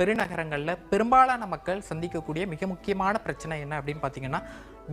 பெருநகரங்களில் பெரும்பாலான மக்கள் சந்திக்கக்கூடிய மிக முக்கியமான பிரச்சனை என்ன அப்படின்னு பார்த்தீங்கன்னா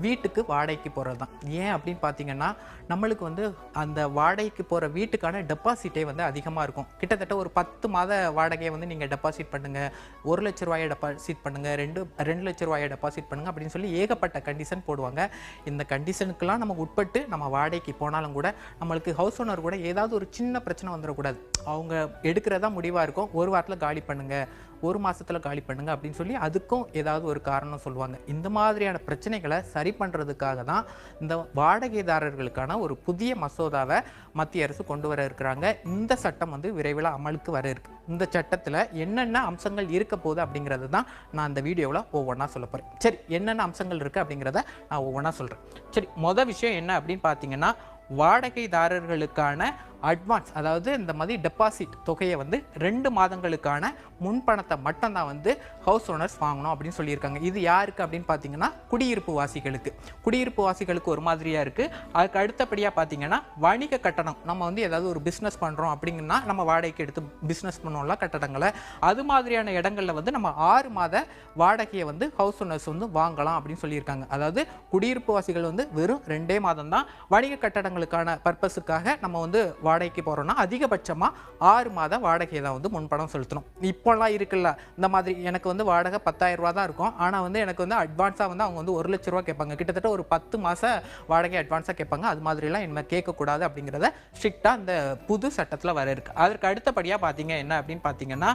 வீட்டுக்கு வாடகைக்கு போகிறது தான் ஏன் அப்படின்னு பார்த்தீங்கன்னா நம்மளுக்கு வந்து அந்த வாடகைக்கு போகிற வீட்டுக்கான டெபாசிட்டே வந்து அதிகமாக இருக்கும். கிட்டத்தட்ட ஒரு பத்து மாத வாடகையை வந்து நீங்கள் டெபாசிட் பண்ணுங்கள் ஒரு லட்ச ரூபாயை டெபாசிட் பண்ணுங்கள் ரெண்டு ரெண்டு லட்ச ரூபாயை டெபாசிட் பண்ணுங்கள் அப்படின்னு சொல்லி ஏகப்பட்ட கண்டிஷன் போடுவாங்க. இந்த கண்டிஷனுக்கெல்லாம் நம்ம உட்பட்டு நம்ம வாடகைக்கு போனாலும் கூட நம்மளுக்கு ஹவுஸ் ஓனர் கூட ஏதாவது ஒரு சின்ன பிரச்சனை வந்துடக்கூடாது. அவங்க எடுக்கிறதா முடிவாக இருக்கும். ஒரு வாரத்தில் காலி பண்ணுங்கள் ஒரு மாதத்தில் காலி பண்ணுங்கள் அப்படின்னு சொல்லி அதுக்கும் ஏதாவது ஒரு காரணம் சொல்லுவாங்க. இந்த மாதிரியான பிரச்சனைகளை சரி பண்ணுறதுக்காக தான் இந்த வாடகைதாரர்களுக்கான ஒரு புதிய மசோதாவை மத்திய அரசு கொண்டு வர இருக்கிறாங்க. இந்த சட்டம் வந்து விரைவில் அமலுக்கு வர இருக்கு. இந்த சட்டத்தில் என்னென்ன அம்சங்கள் இருக்க போகுது அப்படிங்கிறது தான் நான் இந்த வீடியோவில் ஒவ்வொன்றா சொல்ல போகிறேன் சரி என்னென்ன அம்சங்கள் இருக்குது அப்படிங்கிறத நான் ஒவ்வொன்றா சொல்கிறேன் சரி மொதல் விஷயம் என்ன அப்படின்னு பார்த்தீங்கன்னா வாடகைதாரர்களுக்கான அட்வான்ஸ் அதாவது இந்த மாதிரி டெபாசிட் தொகையை வந்து ரெண்டு மாதங்களுக்கான முன்பணத்தை மட்டும்தான் வந்து ஹவுஸ் ஓனர்ஸ் வாங்கணும் அப்படின்னு சொல்லியிருக்காங்க. இது யாருக்கு அப்படின்னு பார்த்தீங்கன்னா குடியிருப்பு வாசிகளுக்கு. குடியிருப்பு வாசிகளுக்கு ஒரு மாதிரியாக இருக்குது அதுக்கு அடுத்தபடியாக பார்த்தீங்கன்னா வணிக கட்டணம். நம்ம வந்து ஏதாவது ஒரு பிஸ்னஸ் பண்ணுறோம் அப்படிங்கன்னா நம்ம வாடகைக்கு எடுத்து பிஸ்னஸ் பண்ணுவோம்ல கட்டடங்களை. அது மாதிரியான இடங்களில் வந்து நம்ம ஆறு மாத வாடகையை வந்து ஹவுஸ் ஓனர்ஸ் வந்து வாங்கலாம் அப்படின்னு சொல்லியிருக்காங்க. அதாவது குடியிருப்பு வாசிகள் வந்து வெறும் ரெண்டே மாதம் தான் வணிக கட்டடங்களுக்கான பர்பஸுக்காக நம்ம வந்து வாடகைக்கு போகிறோம்னா அதிகபட்சமாக ஆறு மாத வாடகையை தான் வந்து முன்பணம் செலுத்தணும். இப்போல்லாம் இருக்குல்ல இந்த மாதிரி எனக்கு வந்து வாடகை பத்தாயிரம் ரூபா தான் இருக்கும். ஆனால் வந்து எனக்கு வந்து அட்வான்ஸாக வந்து அவங்க வந்து ஒரு லட்ச ரூபா கேட்பாங்க. கிட்டத்தட்ட ஒரு பத்து மாத வாடகை அட்வான்ஸாக கேட்பாங்க. அது மாதிரிலாம் இனிமேல் கேட்கக்கூடாது அப்படிங்கிறத ஸ்ட்ரிக்டாக இந்த புது சட்டத்தில் வர இருக்கு. அதற்கு அடுத்தபடியாக பார்த்தீங்க என்ன அப்படின்னு பார்த்தீங்கன்னா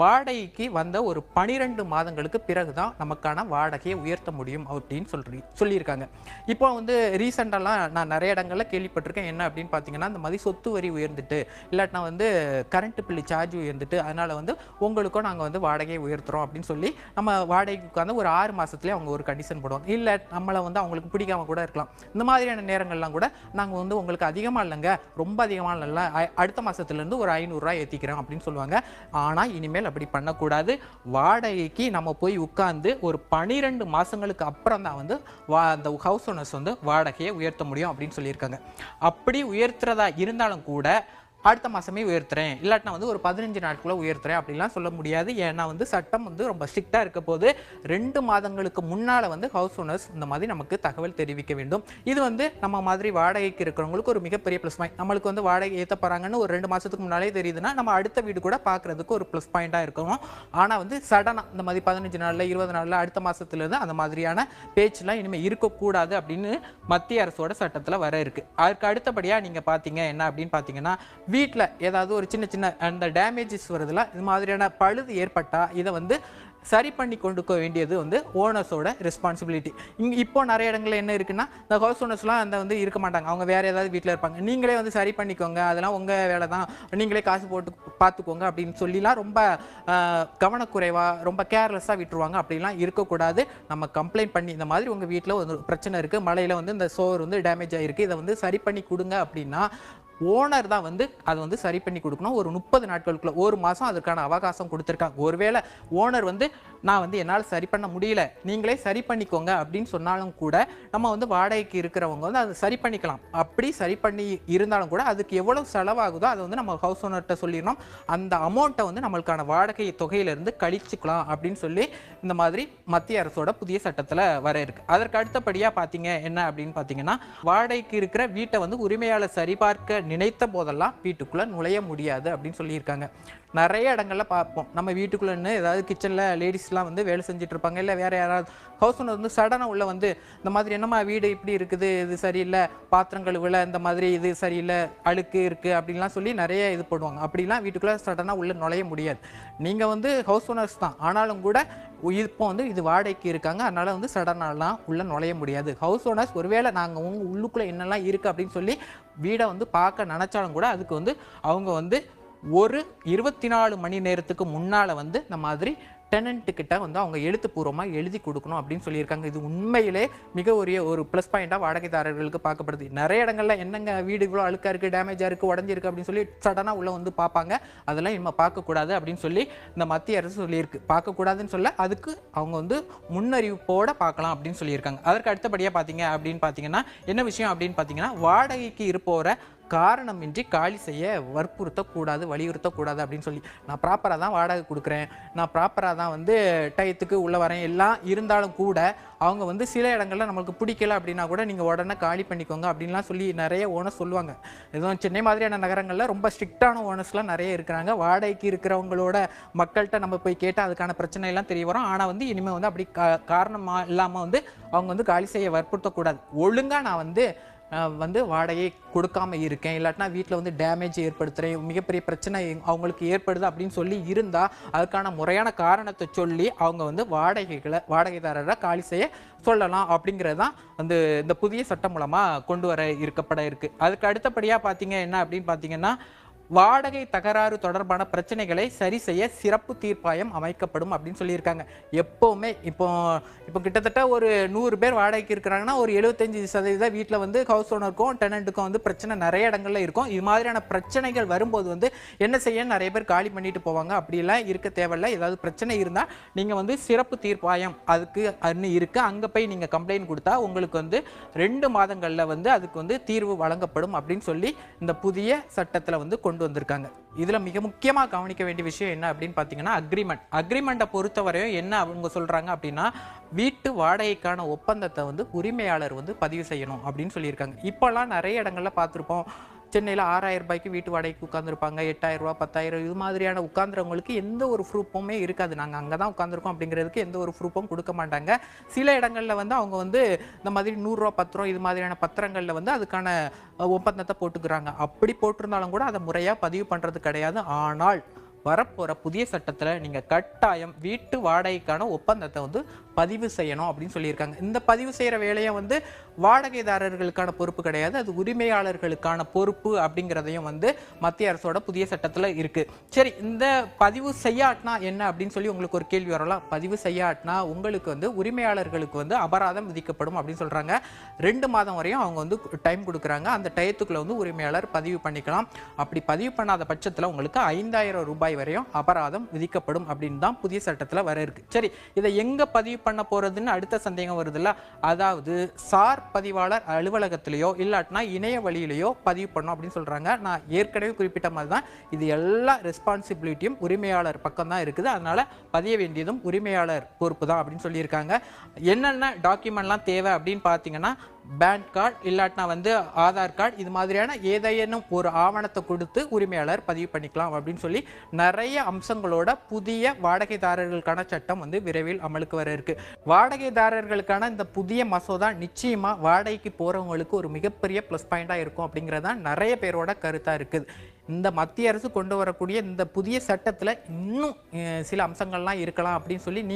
வாடகைக்கு வந்த ஒரு பனிரெண்டு மாதங்களுக்கு பிறகு தான் நமக்கான வாடகையை உயர்த்த முடியும் அப்படின்னு சொல்லி சொல்லியிருக்காங்க. இப்போ வந்து ரீசெண்டாலாம் நான் நிறைய இடங்களில் கேள்விப்பட்டிருக்கேன். என்ன அப்படின்னு பார்த்தீங்கன்னா இந்த மாதிரி சொத்து வரி உயர்ந்துட்டு இல்லாட்டினா வந்து கரண்ட் பில்லு சார்ஜ் உயர்ந்துட்டு அதனால வந்து உங்களுக்கும் நாங்கள் வந்து வாடகையை உயர்த்துறோம் அப்படின்னு சொல்லி நம்ம வாடகைக்கு உட்காந்து ஒரு ஆறு மாதத்துலேயே அவங்க ஒரு கண்டிஷன் போடுவாங்க. இல்லை நம்மளை வந்து அவங்களுக்கு பிடிக்காம கூட இருக்கலாம். இந்த மாதிரியான நேரங்கள்லாம் கூட நாங்கள் வந்து உங்களுக்கு அதிகமாக இல்லைங்க. ரொம்ப அதிகமாக இல்லை அடுத்த மாசத்துலேருந்து ஒரு ஐநூறுரூவா ஏற்றிக்கிறோம் அப்படின்னு சொல்லுவாங்க. ஆனால் இனிமேல் அப்படி பண்ணக்கூடாது. வாடகைக்கு நம்ம போய் உட்காந்து ஒரு பனிரெண்டு மாதங்களுக்கு அப்புறம் தான் வந்து வா அந்த ஹவுஸ் ஓனர்ஸ் வந்து வாடகையை உயர்த்த முடியும் அப்படின்னு சொல்லியிருக்காங்க. அப்படி உயர்த்துறதா இருந்தாலும் கூட அடுத்த மாதமே உயர்த்துறேன். இல்லாட்டினா வந்து ஒரு பதினஞ்சு நாட்குள்ளே உயர்த்துறேன் அப்படிலாம் சொல்ல முடியாது. ஏன்னா வந்து சட்டம் வந்து ரொம்ப ஸ்ட்ரிக்டாக இருக்க போது ரெண்டு மாதங்களுக்கு முன்னால் வந்து ஹவுஸ் ஓனர்ஸ் இந்த மாதிரி நமக்கு தகவல் தெரிவிக்க வேண்டும். இது வந்து நம்ம மாதிரி வாடகைக்கு இருக்கிறவங்களுக்கு ஒரு மிகப்பெரிய ப்ளஸ் பாயிண்ட் நம்மளுக்கு வந்து வாடகை ஏற்ற போகிறாங்கன்னு ஒரு ரெண்டு மாதத்துக்கு முன்னாலே தெரியுதுன்னா நம்ம அடுத்த வீடு கூட பார்க்குறதுக்கு ஒரு ப்ளஸ் பாயிண்ட்டாக இருக்கணும். ஆனால் வந்து சடனாக இந்த மாதிரி பதினஞ்சு நாளில் இருபது நாளில் அடுத்த மாதத்துலேருந்து அந்த மாதிரியான பேச்செலாம் இனிமேல் இருக்கக்கூடாது அப்படின்னு மத்திய அரசோட சட்டத்தில் வர இருக்குது அதுக்கு அடுத்தபடியாக நீங்கள் பார்த்தீங்க என்ன அப்படின்னு பார்த்தீங்கன்னா வீட்டில் ஏதாவது ஒரு சின்ன சின்ன அந்த டேமேஜஸ் வருதுல இது மாதிரியான பழுது ஏற்பட்டால் இதை வந்து சரி பண்ணி கொண்டுக்க வேண்டியது வந்து ஓனர்ஸோட ரெஸ்பான்சிபிலிட்டி இங்கே இப்போ நிறைய இடங்களில் என்ன இருக்குன்னா இந்த ஹவுஸ் ஓனர்ஸ்லாம் அந்த வந்து இருக்க மாட்டாங்க. அவங்க வேறு ஏதாவது வீட்டில் இருப்பாங்க. நீங்களே வந்து சரி பண்ணிக்கோங்க. அதெல்லாம் உங்கள் வேலை தான். நீங்களே காசு போட்டு பார்த்துக்கோங்க அப்படின்னு சொல்லிலாம் ரொம்ப கவனக்குறைவாக ரொம்ப கேர்லெஸ்ஸாக விட்டுருவாங்க. அப்படிலாம் இருக்கக்கூடாது. நம்ம கம்ப்ளைண்ட் பண்ணி இந்த மாதிரி உங்கள் வீட்டில் ஒரு பிரச்சனை இருக்குது மழையில் வந்து இந்த சோர் வந்து டேமேஜ் ஆகிருக்கு இதை வந்து சரி பண்ணி கொடுங்க அப்படின்னா ஓனர் தான் வந்து அதை வந்து சரி பண்ணி கொடுக்கணும். ஒரு முப்பது நாட்களுக்குள்ள ஒரு மாதம் அதுக்கான அவகாசம் கொடுத்துருக்காங்க. ஒருவேளை ஓனர் வந்து நான் வந்து என்னால் சரி பண்ண முடியல நீங்களே சரி பண்ணிக்கோங்க அப்படின்னு சொன்னாலும் கூட நம்ம வந்து வாடகைக்கு இருக்கிறவங்க வந்து அதை சரி பண்ணிக்கலாம். அப்படி சரி பண்ணி இருந்தாலும் கூட அதுக்கு எவ்வளோ செலவாகுதோ அதை வந்து நம்ம ஹவுஸ் ஓனர்கிட்ட சொல்லிடணும். அந்த அமௌண்ட்டை வந்து நம்மளுக்கான வாடகை தொகையிலிருந்து கழிச்சுக்கலாம் அப்படின்னு சொல்லி இந்த மாதிரி மத்திய அரசோட புதிய சட்டத்தில் வர இருக்கு. அதற்கு அடுத்தபடியாக பார்த்தீங்க என்ன அப்படின்னு பார்த்தீங்கன்னா வாடகைக்கு இருக்கிற வீட்டை வந்து உரிமையாளர் சரிபார்க்க நினைத்த போதெல்லாம் வீட்டுக்குள்ளே நுழைய முடியாது அப்படின்னு சொல்லியிருக்காங்க. நிறைய இடங்களில் பார்ப்போம். நம்ம வீட்டுக்குள்ளேன்னு ஏதாவது கிச்சனில் லேடிஸ்லாம் வந்து வேலை செஞ்சுட்ருப்பாங்க இல்லை வேறு யாராவது ஹவுஸ் ஓனர் வந்து சடனாக உள்ள வந்து இந்த மாதிரி என்னம்மா வீடு இப்படி இருக்குது இது சரியில்லை பாத்திரம் கழுவுல இந்த மாதிரி இது சரியில்லை அழுக்கு இருக்குது அப்படின்லாம் சொல்லி நிறைய இது போடுவாங்க. அப்படிலாம் வீட்டுக்குள்ளே சடனாக உள்ளே நுழைய முடியாது. நீங்கள் வந்து ஹவுஸ் ஓனர்ஸ் தான். ஆனாலும் கூட இப்போ வந்து இது வாடகைக்கு இருக்காங்க. அதனால் வந்து சடனாலாம் உள்ளே நுழைய முடியாது. ஹவுஸ் ஓனர்ஸ் ஒருவேளை நாங்கள் உங்கள் உள்ளுக்குள்ளே என்னெல்லாம் இருக்குது அப்படின்னு சொல்லி வீடை வந்து பார்க்க நினச்சாலும் கூட அதுக்கு வந்து அவங்க வந்து ஒரு இருபத்தி நாலு மணி நேரத்துக்கு முன்னால் வந்து இந்த மாதிரி டெனன்ட்டு வந்து அவங்க எழுத்துப்பூர்வமாக எழுதி கொடுக்கணும் அப்படின்னு சொல்லியிருக்காங்க. இது உண்மையிலே மிக உரிய ஒரு ப்ளஸ் பாயிண்ட்டாக வாடகைதாரர்களுக்கு பார்க்கப்படுது. நிறைய இடங்கள்ல என்னங்க வீடு இவ்வளோ அழுக்காக இருக்குது டேமேஜாக இருக்குது உடஞ்சிருக்கு அப்படின்னு சொல்லி சடனாக உள்ளே வந்து பார்ப்பாங்க. அதெல்லாம் இனிமேல் பார்க்கக்கூடாது அப்படின்னு சொல்லி இந்த மத்திய அரசு சொல்லியிருக்கு. பார்க்கக்கூடாதுன்னு சொல்ல அதுக்கு அவங்க வந்து முன்னறிவிப்போட பார்க்கலாம் அப்படின்னு சொல்லியிருக்காங்க. அதற்கு அடுத்தபடியாக பார்த்தீங்க அப்படின்னு பார்த்தீங்கன்னா என்ன விஷயம் அப்படின்னு பார்த்தீங்கன்னா வாடகைக்கு இருப்போரை காரணமின்றி காலி செய்ய வற்புறுத்தக்கூடாது வலியுறுத்தக்கூடாது அப்படின்னு சொல்லி. நான் ப்ராப்பராக தான் வாடகை கொடுக்குறேன். நான் ப்ராப்பராக தான் வந்து டயத்துக்கு உள்ள வரேன். எல்லாம் இருந்தாலும் கூட அவங்க வந்து சில இடங்களில் நம்மளுக்கு பிடிக்கல அப்படின்னா கூட நீங்கள் உடனே காலி பண்ணிக்கோங்க அப்படின்லாம் சொல்லி நிறைய ஓனர்ஸ் சொல்லுவாங்க. எதுவும் சென்னை மாதிரியான நகரங்களில் ரொம்ப ஸ்ட்ரிக்டான ஓனர்ஸ்லாம் நிறைய இருக்கிறாங்க. வாடகைக்கு இருக்கிறவங்களோட மக்கள்கிட்ட நம்ம போய் கேட்டால் அதுக்கான பிரச்சனை எல்லாம் தெரிய வரும். ஆனால் வந்து இனிமேல் வந்து அப்படி கா காரணமாக இல்லாமல் வந்து அவங்க வந்து காலி செய்ய வற்புறுத்தக்கூடாது. ஒழுங்காக நான் வந்து வந்து வாடகையை கொடுக்காம இருக்கேன். இல்லாட்டினா வீட்டில் வந்து டேமேஜ் ஏற்படுத்துகிறேன் மிகப்பெரிய பிரச்சனை அவங்களுக்கு ஏற்படுது அப்படின்னு சொல்லி இருந்தால் அதுக்கான முறையான காரணத்தை சொல்லி அவங்க வந்து வாடகைகளை வாடகைதாரரை காலி செய்ய சொல்லலாம் அப்படிங்கிறது தான் வந்து இந்த புதிய சட்டம் மூலமாக கொண்டு வர இருக்கப்பட இருக்குது அதுக்கு அடுத்தபடியாக பார்த்தீங்க என்ன அப்படின்னு பார்த்தீங்கன்னா வாடகை தகராறு தொடர்பான பிரச்சனைகளை சரி செய்ய சிறப்பு தீர்ப்பாயம் அமைக்கப்படும் அப்படின்னு சொல்லியிருக்காங்க. எப்போவுமே இப்போ இப்போ கிட்டத்தட்ட ஒரு நூறு பேர் வாடகைக்கு இருக்கிறாங்கன்னா ஒரு எழுபத்தஞ்சு சதவீதம் வீட்டில் வந்து ஹவுஸ் ஓனருக்கும் டெனண்ட்டுக்கும் வந்து பிரச்சனை நிறைய இடங்களில் இருக்கும். இது மாதிரியான பிரச்சனைகள் வரும்போது வந்து என்ன செய்ய நிறைய பேர் காலி பண்ணிட்டு போவாங்க. அப்படிலாம் இருக்க தேவையில்ல. ஏதாவது பிரச்சனை இருந்தால் நீங்கள் வந்து சிறப்பு தீர்ப்பாயம் அதுக்கு அன்னு இருக்கு. அங்கே போய் நீங்கள் கம்ப்ளைண்ட் கொடுத்தா உங்களுக்கு வந்து ரெண்டு மாதங்களில் வந்து அதுக்கு வந்து தீர்வு வழங்கப்படும் அப்படின்னு சொல்லி இந்த புதிய சட்டத்தில் வந்து கொண்டு வந்திருக்காங்க. இதில் மிக முக்கியமாக கவனிக்க வேண்டிய விஷயம் என்ன அப்படின்னு பார்த்தீங்கன்னா அக்ரிமெண்ட் அக்ரிமெண்ட்டை பொறுத்தவரையும் என்ன அவங்க சொல்கிறாங்க அப்படின்னா வீட்டு வாடகைக்கான ஒப்பந்தத்தை வந்து உரிமையாளர் வந்து பதிவு செய்யணும் அப்படின்னு சொல்லியிருக்காங்க. இப்போல்லாம் நிறைய இடங்களில் பார்த்துருப்போம் சென்னையில் ஆறாயிரம் ரூபாய்க்கு வீட்டு வாடகைக்கு உட்காந்துருப்பாங்க எட்டாயிரம் ரூபா பத்தாயிரம் இது மாதிரியான உட்காந்துறவங்களுக்கு எந்த ஒரு ப்ரூஃபுமே இருக்காது. நாங்கள் அங்கே தான் உட்காந்துருக்கோம் அப்படிங்கிறதுக்கு எந்த ஒரு ப்ரூஃபும் கொடுக்க மாட்டாங்க. சில இடங்களில் வந்து அவங்க வந்து இந்த மாதிரி நூறுரூவா பத்திரம் இது மாதிரியான பத்திரங்களில் வந்து அதுக்கான ஒப்பந்தத்தை போட்டுக்கிறாங்க. அப்படி போட்டிருந்தாலும் கூட அதை முறையாக பதிவு பண்ணுறது கிடையாது. ஆனால் வரப்போகிற புதிய சட்டத்தில் நீங்கள் கட்டாயம் வீட்டு வாடகைக்கான ஒப்பந்தத்தை வந்து பதிவு செய்யணும் அப்படின்னு சொல்லியிருக்காங்க. இந்த பதிவு செய்கிற வேலையை வந்து வாடகைதாரர்களுக்கான பொறுப்பு கிடையாது. அது உரிமையாளர்களுக்கான பொறுப்பு அப்படிங்கிறதையும் வந்து மத்திய அரசோட புதிய சட்டத்தில் இருக்குது சரி இந்த பதிவு செய்யாட்டினா என்ன அப்படின்னு சொல்லி உங்களுக்கு ஒரு கேள்வி வரலாம். பதிவு செய்யாட்டினா உங்களுக்கு வந்து உரிமையாளர்களுக்கு வந்து அபராதம் விதிக்கப்படும் அப்படின்னு சொல்கிறாங்க ரெண்டு மாதம் வரையும் அவங்க வந்து டைம் கொடுக்குறாங்க. அந்த டயத்துக்குள்ளே வந்து உரிமையாளர் பதிவு பண்ணிக்கலாம். அப்படி பதிவு பண்ணாத பட்சத்தில் உங்களுக்கு ஐந்தாயிரம் ரூபாய் வரையும் அபராதம் விதிக்கப்படும் அப்படின்னு தான் புதிய சட்டத்தில் வர இருக்கு. சரி இதை எங்கே பதிவு பண்ண போறதுன்னு அடுத்த சந்தேகம் வருதுல்ல? அதாவது சார் பதிவாளர் அலுவலகத்திலேயோ இல்லாட்டினா இணைய வழியிலேயோ பதிவு பண்ணணும் அப்படின்னு சொல்றாங்க. நான் ஏற்கனவே குறிப்பிட்ட மாதிரி தான் இது எல்லா ரெஸ்பான்சிபிலிட்டியும் உரிமையாளர் பக்கம் தான் இருக்குது. அதனால பதிய வேண்டியதும் உரிமையாளர் பொறுப்பு தான் அப்படின்னு சொல்லியிருக்காங்க. என்னென்ன டாக்குமெண்ட்லாம் தேவை அப்படின்னு பார்த்தீங்கன்னா பேன் கார்டு இல்லாட்டினா வந்து ஆதார் கார்டு இது மாதிரியான ஏதேனும் ஒரு ஆவணத்தை கொடுத்து உரிமையாளர் பதிவு பண்ணிக்கலாம் அப்படின்னு சொல்லி நிறைய அம்சங்களோட புதிய வாடகைதாரர்களுக்கான சட்டம் வந்து விரைவில் அமலுக்கு வர இருக்கு. வாடகைதாரர்களுக்கான இந்த புதிய மசோதா நிச்சயமா வாடகைக்கு போறவங்களுக்கு ஒரு மிகப்பெரிய ப்ளஸ் பாயிண்டா இருக்கும் அப்படிங்கிறதான் நிறைய பேரோட கருத்தா இருக்குது இந்த மத்திய அரசு கொண்டு வரக்கூடிய இந்த புதிய சட்டத்தில் இன்னும் சில அம்சங்கள்லாம் இருக்கலாம் அப்படின்னு சொல்லி நீ